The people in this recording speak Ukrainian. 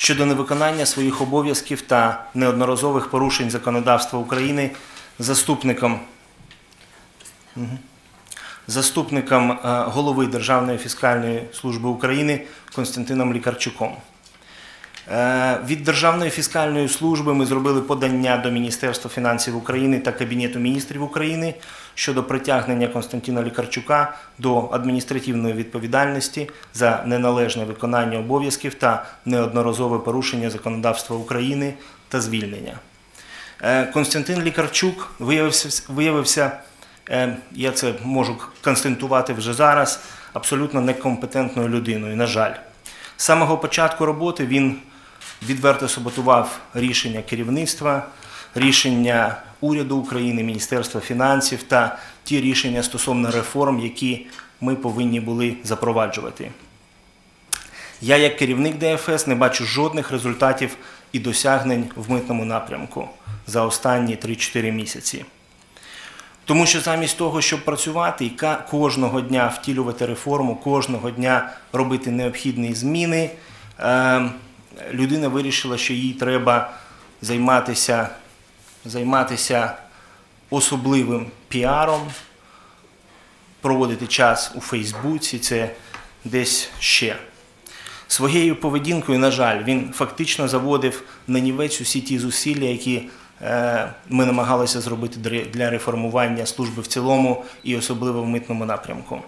щодо невиконання своїх обов'язків та неодноразових порушень законодавства України заступником заступником е, голови Державної фіскальної служби України Константином Лікарчуком. Е, Від Державної фіскальної служби ми зробили подання до Міністерства фінансів України та Кабінету міністрів України щодо притягнення Константина Лікарчука до адміністративної відповідальності за неналежне виконання обов'язків та неодноразове порушення законодавства України та звільнення. Е, Константин Лікарчук виявився, виявився, е, я це можу констатувати вже зараз, абсолютно некомпетентною людиною, на жаль. З самого початку роботи він відверто саботував рішення керівництва, рішення уряду України, Міністерства фінансів та ті рішення стосовно реформ, які ми повинні були запроваджувати. Я, як керівник ДФС, не бачу жодних результатів і досягнень в митному напрямку за останні 3-4 місяці. Тому що замість того, щоб працювати і кожного дня втілювати реформу, кожного дня робити необхідні зміни, е, людина вирішила, що їй треба займатися, займатися особливим піаром, проводити час у Фейсбуці, це десь ще. Своєю поведінкою, на жаль, він фактично заводив на нівець усі ті зусилля, які е, ми намагалися зробити для- для реформування служби в цілому і особливо в митному напрямку.